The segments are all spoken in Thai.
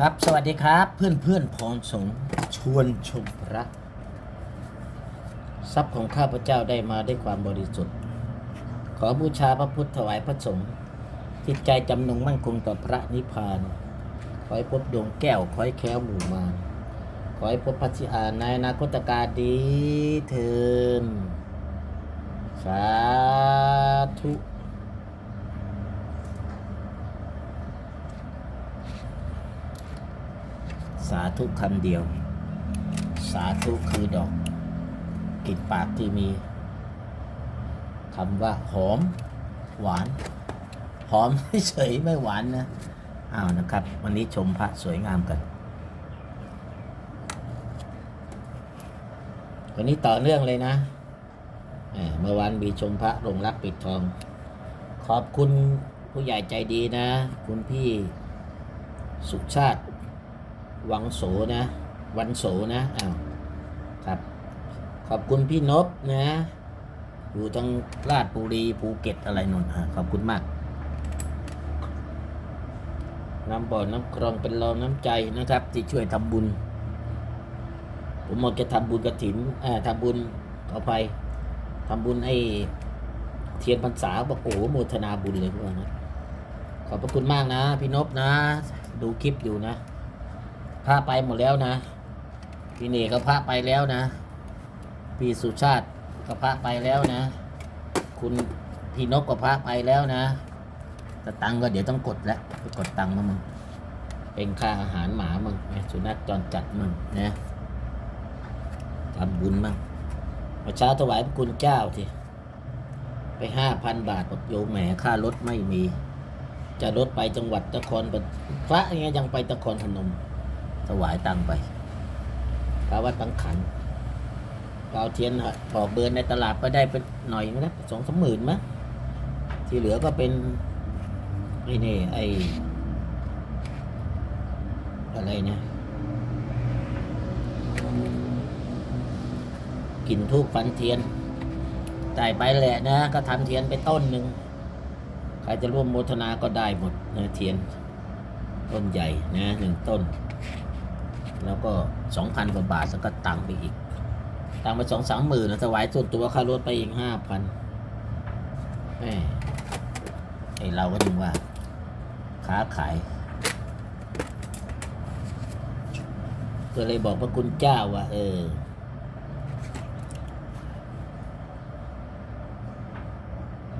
ครับ สวัสดีครับ เพื่อนเพื่อนพรสงชวนชมพระ ทรัพย์ของข้าพเจ้าได้มาด้วยความบริสุทธิ์ ขอบูชาพระพุทธถวายพระสงฆ์จิตใจจำนงมั่นคงต่อพระนิพพาน ขอให้พบดวงแก้ว ขอให้แค้วหมู่มารขอให้พบพัชิอานในอนาคตกาดีเทินสาธุ สาธุคำเดียว สาธุคือดอกกลิ่นปากที่มีคำว่าหอมหวาน หอมเฉยไม่หวานนะอ้าวนะครับ วันนี้ชมพระสวยงามกัน วันนี้ต่อเนื่องเลยนะเมื่อวานมีชมพระลงรักปิดทอง ขอบคุณผู้ใหญ่ใจดีนะ คุณพี่สุชาติ วังโสนะ วันโสนะอ้าวครับ ขอบคุณพี่นบนะอยู่ทางราชบุรีภูเก็ตอะไรนนท์ขอบคุณมากน้ำบ่อน้ำคลองเป็นรองน้ำใจนะครับ ที่ช่วยทำบุญ ผมหมดจะทำบุญกระถินอ่าทำบุญขอไปทำบุญไอ้เทียนพรรษาบอกโอ้โหโมทนาบุญเลยพวกนะขอบพระคุณมากนะ พี่นบนะ ดูคลิปอยู่นะ พระไปหมดแล้วนะพี่เนกก็พระไปแล้วนะ พี่สุชาติก็พระไปแล้วนะ คุณพี่นกก็พระไปแล้วนะแต่ตังก็เดี๋ยวต้องกดแล้วไปกดตังมามึงเป็นค่าอาหารหมามึงสุนัขจรจัดมึงนะทำบุญมั่งเมื่อเช้าถวายพระคุณเจ้าทีไปห้าพันบาทบอกโยมแหมค่ารถไม่มี จะรถไปจังหวัดนครปฐมพระอย่างเงี้ยยังไปนครพนม วายตังไปพระวัดบางขันเอาเทียนบอกเบอร์ในตลาดไปได้เป็นหน่อยนะสองสามหมื่นมั้งที่เหลือก็เป็นไอ้นี่ไอ้อะไรเนี่ยกินทูบฟันเทียนจ่ายไปแหละนะ ก็ทำเทียนไปต้นหนึ่งใครจะร่วมโมทนาก็ได้หมดนะเทียน ต้นใหญ่นะหนึ่งต้น แล้วก็สองพันกว่าบาทแล้วก็ตังไปอีก ตังไปสองสามหมื่นแล้วถวายส่วนตัวค่ารถไปอีกห้าพันแม่ไอเราก็ถึงว่าค้าขายก็เลยบอกพระคุณเจ้าว่า เออ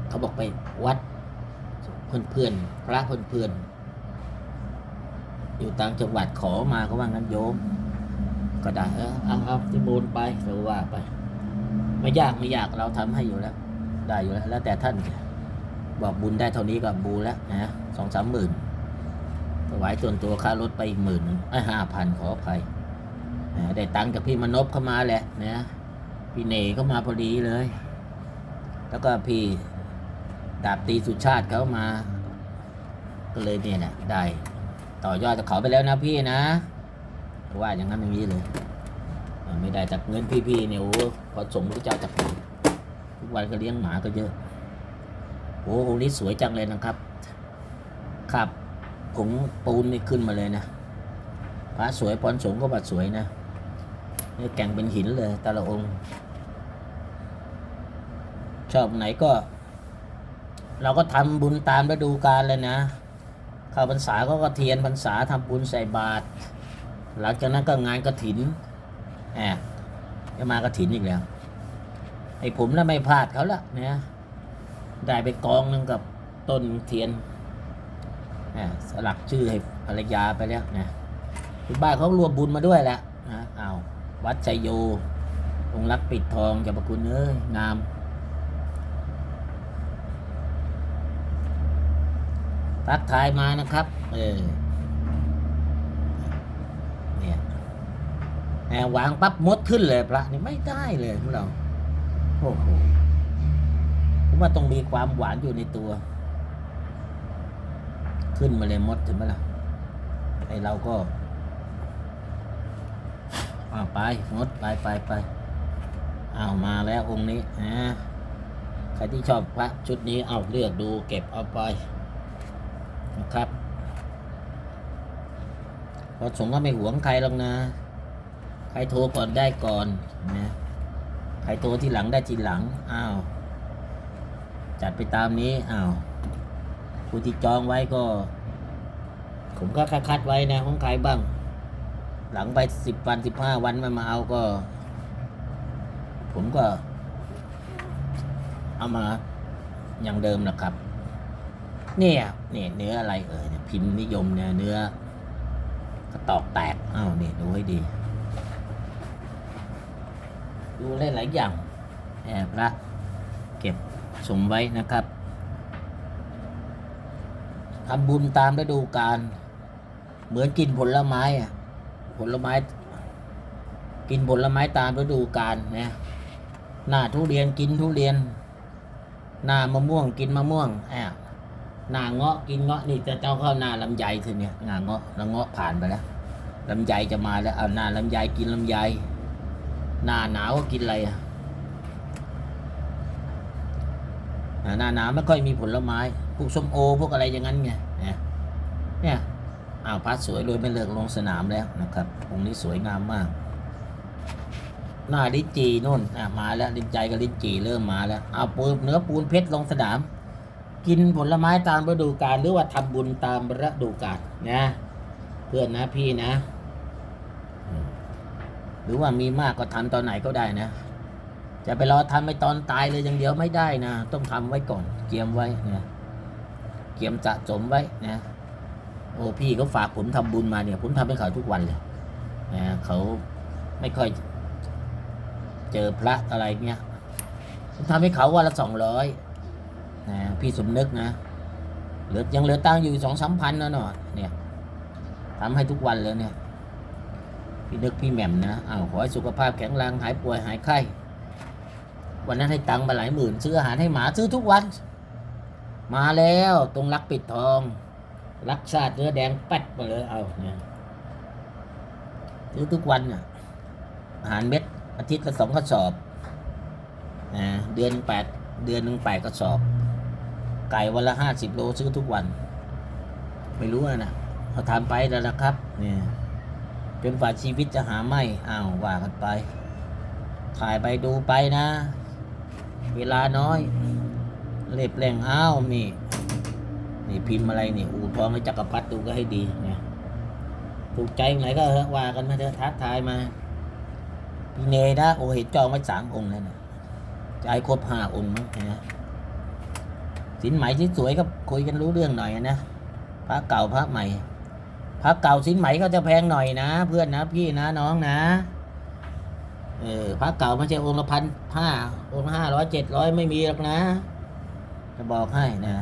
เขาบอกไปวัดเพื่อนๆพระเพื่อนๆ อยู่ต่างจังหวัดขอมาก็ว่างั้นโยม ก็ได้เออเอาเอาที่บูนไปเราว่าไป ไม่ยากไม่ยากเราทำให้อยู่แล้ว ได้อยู่แล้ว แล้วแต่ท่าน บอกบุญได้เท่านี้ก็บูแล้วนะสองสามหมื่นถวายส่วนตัวค่ารถไปอีกหมื่นไอ้ห้าพันขออภัยได้ตังค์จากพี่มนพเข้ามาแหละนะพี่เนเข้ามาพอดีเลย แล้วก็พี่ดาบตีสุชาติเขามา ก็เลยเนี่ยแหละได้ ต่อยอดจากเขาไปแล้วนะพี่นะ ว่าอย่างนั้นอย่างนี้เลย ไม่ได้จากเงินพี่ๆเนี่ยโอ้พอสมพระเจ้าจากทุกวันก็เลี้ยงหมาก็เยอะ โอ้องค์นี้สวยจังเลยนะครับ ครับผงปูนนี่ขึ้นมาเลยนะพระสวยพรสงฆ์ก็บัดสวยนะนี่แก่งเป็นหินเลยแต่ละองค์ ชอบไหนก็ เราก็ทำบุญตามฤดูกาลเลยนะ เข้าพรรษาก็ก็เทียนพรรษาทำบุญใส่บาตรหลังจากนั้นก็งานกระถินแอบจะมากระถินอีกแล้วไอ้ผมน่ะไม่พลาดเขาละเนี่ยได้ไปกองหนึงกับต้นเทียนแอบสลักชื่อให้ภรรยาไปแล้วนะคุณบ้านเขารวมบุญมาด้วยแหละนะเอาวัดชัยโยองค์รักปิดทองเจ้าประคุณเอ้ยงาม ทักทายมานะครับ เออเนี่ยแหมวางปั๊บมดขึ้นเลยพระนี่ไม่ได้เลยของเราโอ้โหผมว่าต้องมีความหวานอยู่ในตัว ขึ้นมาเลยมดถึงไหมล่ะไอเราก็อาไปมดไปไปไปเอามาแล้วองค์นี้นะใครที่ชอบพระชุดนี้เอาเลือกดูเก็บเอาไป นะครับพอสงก็ไม่หวงใครหรอกนะ ใครโทรก่อนได้ก่อนนะใครโทรที่หลังได้ทีหลังอ้าวจัดไปตามนี้อ้าวผู้ที่จองไว้ก็ ผมก็คัดไว้นะของใครบ้าง หลังไปสิบวันสิบห้าวันมันมาเอาก็ ผมก็ เอามาอย่างเดิมนะครับ เนี่ยเนี่ยเนื้ออะไรเอ่ยพิมพ์นิยมเนี่ยเนื้อกระตอกแตกอ้าวนี่ดูให้ดี ดูหลายๆอย่างแอบละเก็บสมไว้นะครับทำบุญตามฤดูกาลเหมือนกินผลไม้อะผลไม้ กินผลไม้ตามฤดูกาลนะหน้าทุเรียนกินทุเรียน หน้ามะม่วงกินมะม่วงแอบ หนาเงาะกินเงาะนี่จะเจ้าเข้าหน้าลำไยทีเนี่ยหนาเงาะแล้วเงาะผ่านไปแล้วลำไยจะมาแล้วเอาหน้าลำไยกินลำไยหน้าหนาวก็กินอะไรอะหน้าหนาวไม่ค่อยมีผลไม้พวกส้มโอพวกอะไรอย่างนั้นไงเนี่ยเนี่ยอ้าวพัดสวยเลยไม่เลิกลงสนามแล้วนะครับองค์นี้สวยงามมาก หน้าลิ้นจีนู่นอะมาแล้วลิ้นใจกับลิ้นจีเริ่มมาแล้วเอาปูนเนื้อปูนเพชรลงสนาม กินผลไม้ตามฤดูกาลหรือว่าทำบุญตามฤดูกาลนะ เพื่อนนะพี่นะ หรือว่ามีมากก็ทำตอนไหนก็ได้นะ จะไปรอทำไปตอนตายเลยอย่างเดียวไม่ได้นะ ต้องทำไว้ก่อน เกียมไว้นะเกียมสะสมไว้นะโอ้พี่เขาฝากผมทำบุญมาเนี่ย ผมทำให้เขาทุกวันเลยนะเขาไม่ค่อยเจอพระอะไรเงี้ยผมทำให้เขาวันละสองร้อย นะพี่สมนึกนะเหลือยังเหลือตังอยู่สองสามพันนะเนาะเนี่ยทำให้ทุกวันเลยเนี่ยพี่นึกพี่แหม่มนะอ้าวขอให้สุขภาพแข็งแรงหายป่วยหายไข้ วันนั้นให้ตังค์มาหลายหมื่น ซื้ออาหารให้หมาซื้อทุกวัน มาแล้วตรงรักปิดทอง รักชาติเนื้อแดงแป๊ดมาเลยเอาเนี่ยซื้อทุกวันน่ะอาหารเม็ดอาทิตย์ละสองกระสอบนะเดือนแปดเดือนหนึ่งแปดกระสอบ ไก่วันละห้าสิบโลซื้อทุกวัน ไม่รู้อะนะเขาทำไปแล้วนะครับ เนี่ยจนฝ่าชีวิตจะหาไม่อ้าวว่ากันไป ถ่ายไปดูไปนะ เวลาน้อย เล็บแรงอ้าวนี่ นี่พิมพ์อะไรนี่ อูทองหรือจักรพรรดิดูก็ให้ดีนะถูกใจไหนก็เถอะว่ากันมาเถอะทักทายมาพี่เนนะโอ้เห็นจองไว้สามองค์แล้วนะจะให้ครบห้าองค์มั้งนะ สินไหมที่สวยก็คุยกันรู้เรื่องหน่อยนะพระเก่าพระใหม่พระเก่าสินไหมก็จะแพงหน่อยนะ เพื่อนนะพี่นะน้องนะเออพระเก่าไม่ใช่องค์ละพันห้าองค์ห้าร้อยเจ็ดร้อยไม่มีหรอกนะ จะบอกให้นะ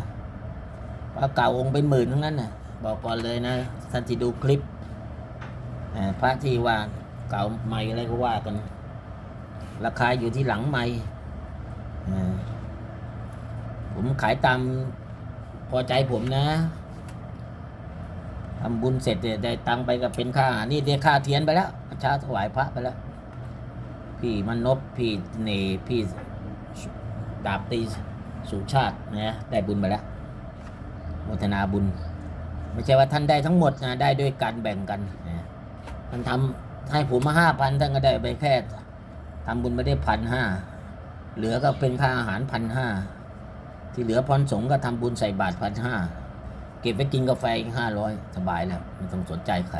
พระเก่าองค์เป็นหมื่นทั้งนั้นนะบอกก่อนเลยนะท่านที่ดูคลิปอ่าพระที่ว่าเก่าใหม่อะไรก็ว่ากัน ราคาอยู่ที่หลังใหม่อ่า ผมขายตามพอใจผมนะทำบุญเสร็จได้ตังไปก็เป็นค่า นี่ได้ค่าเทียนไปแล้วเช้าถวายพระไปแล้ว พี่มนพพี่เนพี่ดาบตีสุชาตินะได้บุญไปแล้วโมทนาบุญ ไม่ใช่ว่าท่านได้ทั้งหมดนะได้ด้วยการแบ่งกันนะท่านทำให้ผมมาห้าพันท่านก็ได้ไปแค่ทำบุญไม่ได้พันห้าเหลือก็เป็นค่าอาหารพันห้า ที่เหลือพรสงก็ทำบุญใส่บาทพันห้าเก็บไปกินกาแฟอีกห้าร้อยสบายแล้วไม่ต้องสนใจใคร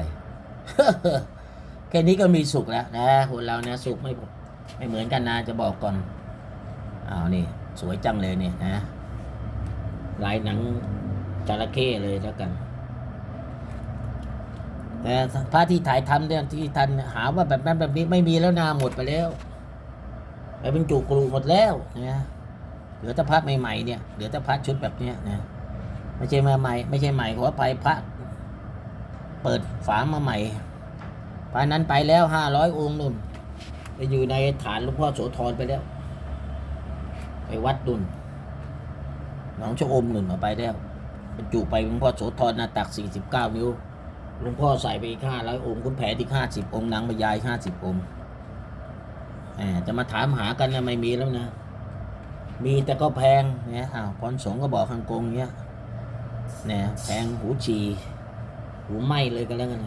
แค่นี้ก็มีสุขแล้วนะคนเราเนี่ยสุขไม่ไม่เหมือนกันนะจะบอกก่อนอ้าวนี่ สวยจังเลยเนี่ยนะลายหนังจระเข้เลยแล้วกัน แต่พระที่ถ่ายทำเนี่ยที่ท่านหาว่าแบบนั้นแบบนี้ไม่มีแล้วนาหมดไปแล้วไปเป็นจุกรูหมดแล้วนะ เหลือแต่พระใหม่ๆเนี่ยเหลือแต่พระชุดแบบเนี้ยนะไม่ใช่มาใหม่ไม่ใช่ใหม่หัวไปพระ เปิดฝามาใหม่พระนั้นไปแล้วห้าร้อยองค์นุ่นไปอยู่ในฐานหลวงพ่อโสธรไปแล้ว ไปวัดดุนหนองชะอมหนุนเอาไปแล้วบรรจุไปหลวงพ่อโสธรนาตักสี่สิบเก้านิ้วหลวงพ่อใส่ไปอีกห้าร้อยองค์คุณแผลอีกห้าสิบองค์นางบรรยายห้าสิบองค์แหมจะมาถามหากันนะไม่มีแล้วนะ มีแต่ก็แพงเนี่ยอ้าวพรสงก็บอกทางกงเนี้ยเนี่ยแพงหูฉี่หูไหมเลยกันแล้วกัน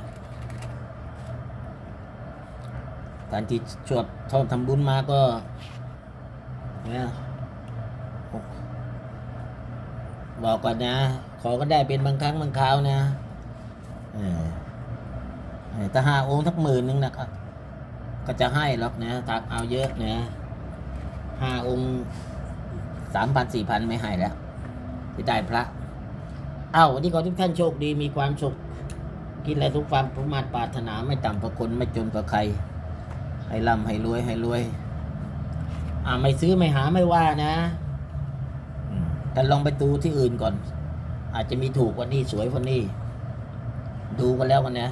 การที่ชวดชอบทำบุญมาก็นะบอกก่อนนะ ขอก็ได้เป็นบางครั้งบางคราวนะเออเออถ้าห้าองค์สักหมื่นนึงนะครับก็จะให้หรอกนะถ้าเอาเยอะนะห้าองค์ สามพันสี่พันไม่ให้แล้วที่ได้พระ เอ้าวันนี้ขอทุกท่านโชคดีมีความสุข กินอะไรทุกความสมมาตรปรารถนาไม่ต่ำกว่าคนไม่จนกว่าใคร ให้ร่ำให้รวยให้รวย อ่าไม่ซื้อไม่หาไม่ว่านะแต่ลองไปดูที่อื่นก่อน อาจจะมีถูกกว่านี้สวยกว่านี้ ดูกันแล้วกันนะ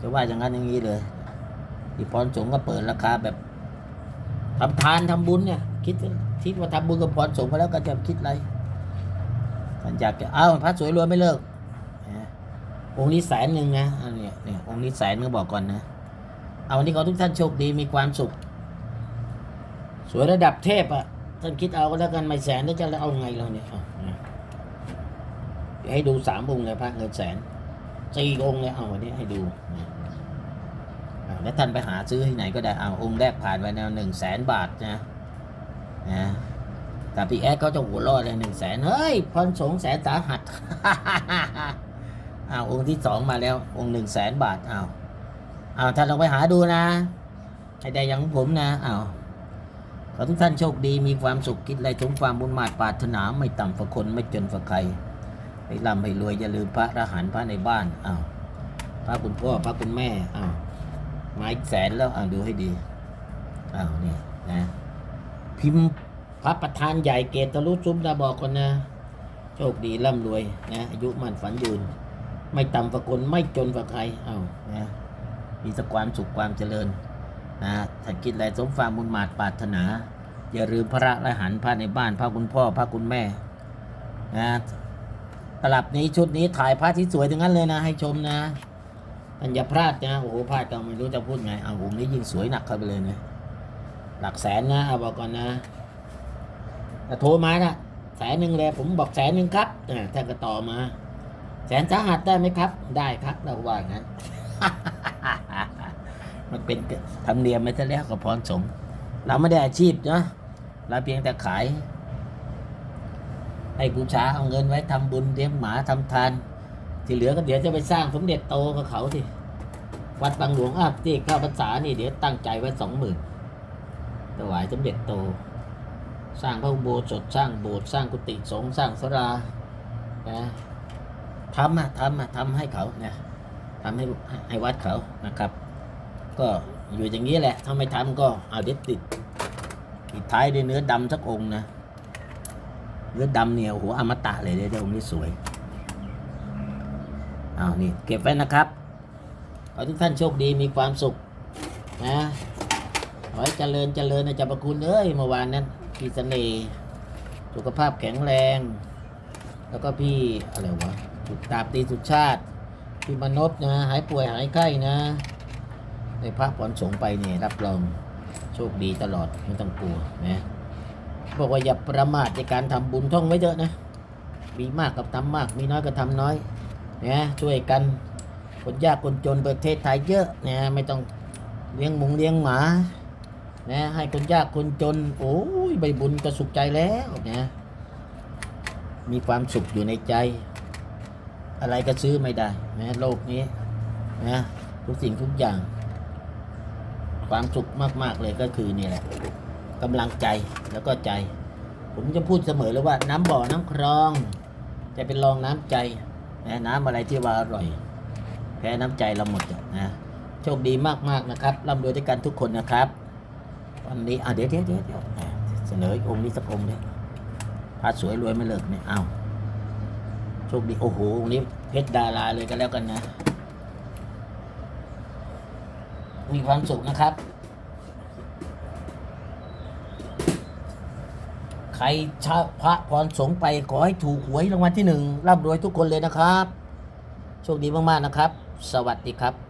จะว่าอย่างนั้นอย่างนี้เลยที่พรสงก็เปิดราคาแบบทำทานทำบุญเนี่ย คิด คิดว่าทำบุญกับพรสงฆ์ไปแล้วก็จะคิดอะไรท่านอยากจะเอ้าพระสวยรวยไม่เลิกองค์นี้แสนหนึ่งนะอันนี้เนี่ยองค์นี้แสนก็บอกก่อนนะ เอาวันนี้ขอทุกท่านโชคดีมีความสุข สวยระดับเทพอะท่านคิดเอาก็แล้วกันไม่แสนแล้วจะเอาไงเราเนี่ยให้ดูสามองค์เลยพระเงินแสนสี่องค์เลยเอาวันนี้ให้ดูแล้วท่านไปหาซื้อที่ไหนก็ได้เอาองค์แรกผ่านไปแนวหนึ่งแสนบาทนะ นะแต่พี่แอดเขาจะหัวรอดเลยหนึ่งแสนเฮ้ยพรสงแสนสาหัสเอาองค์ที่สองมาแล้ว องค์หนึ่งแสนบาทเอาเอาท่านลองไปหาดูนะให้ได้อย่างผมนะเอาขอทุกท่านโชคดีมีความสุขคิดอะไรสมความบุญมาตรปรารถนาไม่ต่ำฝกคนไม่จนฝกใครให้ร่ำให้รวยอย่าลืมพระรหันพระในบ้านเอาวพระคุณพ่อพระคุณแม่เอาไม้แสนแล้วเอาวดูให้ดีเอาวนี่นะ พิมพ์พระประธานใหญ่เกตตะลุซุ้มดาบอกคนนะ โชคดีร่ำรวยนะอายุมั่นฝันยืน ไม่ต่ำฝักคนไม่จนฝักใครเอานะมีแต่ความสุขความเจริญนะถ้าคิดอะไรสมความมุนมาตรปรารถนา อย่าลืมพระละหันพระในบ้านพระคุณพ่อพระคุณแม่นะตลับนี้ชุดนี้ถ่ายพระที่สวยทั้งนั้นเลยนะ ให้ชมนะอันอย่าพลาดนะโอ้โหพลาดก็ไม่รู้จะพูดไงเอาผมนี้ยิ่งสวยหนักเข้าไปเลยนะ หลักแสนนะเอาบอกก่อนนะแต่โทรมานะแสนหนึ่งเลยผมบอกแสนหนึ่งครับอ่าท่านก็ต่อมา แสนสาหัสได้ไหมครับ ได้ครับเราว่างั้น มันเป็นธรรมเนียมไม่ใช่แล้วกับพรสมเราไม่ได้อาชีพเนาะเราเพียงแต่ขาย ให้บูชาเอาเงินไว้ทำบุญเลี้ยงหมาทำทาน ที่เหลือก็เดี๋ยวจะไปสร้างสมเด็จโตกับเขาที่วัดบางหลวงอะที่ข้าพรรษานี่เดี๋ยวตั้งใจไว้สองหมื่น ถวายสมเด็จโต สร้างพระอุโบสถสร้างโบสถ์สร้างกุฏิสงฆ์สร้างสรานะทำอะทำอะทำให้เขาเนี่ยทำให้ให้วัดเขานะครับ ก็อยู่อย่างนี้แหละ ถ้าไม่ทำก็เอาเด็ดติดปิดท้ายด้วยเนื้อดำสักองค์นะเนื้อดำเนี่ยโอ้โหอมตะเลยเดี๋ยวองค์นี้สวยเอานี่เก็บไว้นะครับขอทุกท่านโชคดีมีความสุขนะ ขอให้เจริญเจริญนะเจ้าประคุณเอ้ยเมื่อวานนั้นพี่เสน่ห์สุขภาพแข็งแรง แล้วก็พี่อะไรวะสุดตาบตีสุดชาติ พี่มนพนะ หายป่วยหายไข้นะในพระผ่อนสงไปเนี่ยรับรองโชคดีตลอดไม่ต้องกลัวนะบอกว่าอย่าประมาทในการทำบุญท่องไว้เยอะนะมีมากกับทำมาก มีน้อยก็ทำน้อยนะช่วยกันคนยากคนจนประเทศไทยเยอะนะไม่ต้องเลี้ยงหมูเลี้ยงหมา นะให้คนยากคนจน โอ้ยใบบุญก็สุขใจแล้วนะมีความสุขอยู่ในใจ อะไรก็ซื้อไม่ได้นะโลกนี้นะทุกสิ่งทุกอย่าง ความสุขมาก ๆ เลยก็คือนี่แหละกำลังใจแล้วก็ใจ ผมจะพูดเสมอเลยว่า น้ำบ่อน้ำคลองจะเป็นรองน้ำใจนะน้ำอะไรที่ว่าอร่อย แพ้น้ำใจเราหมดนะโชคดีมาก ๆ นะครับร่ำรวยด้วยกันทุกคนนะครับ วันนี้อะเดี๋ยวเดี๋ยวเดี๋ยวเดี๋ยวเสนออีกองค์นี้สักองค์เนี่ยพระสวยรวยไม่เลิกเนี่ยเอาโชคดีโอ้โหองค์นี้เพชรดาราเลยกันแล้วกันนะ มีความสุขนะครับ ใครชาพระพรสงฆ์ไปขอให้ถูกหวยรางวัลที่หนึ่งร่ำรวยทุกคนเลยนะครับ โชคดีมากๆนะครับ สวัสดีครับ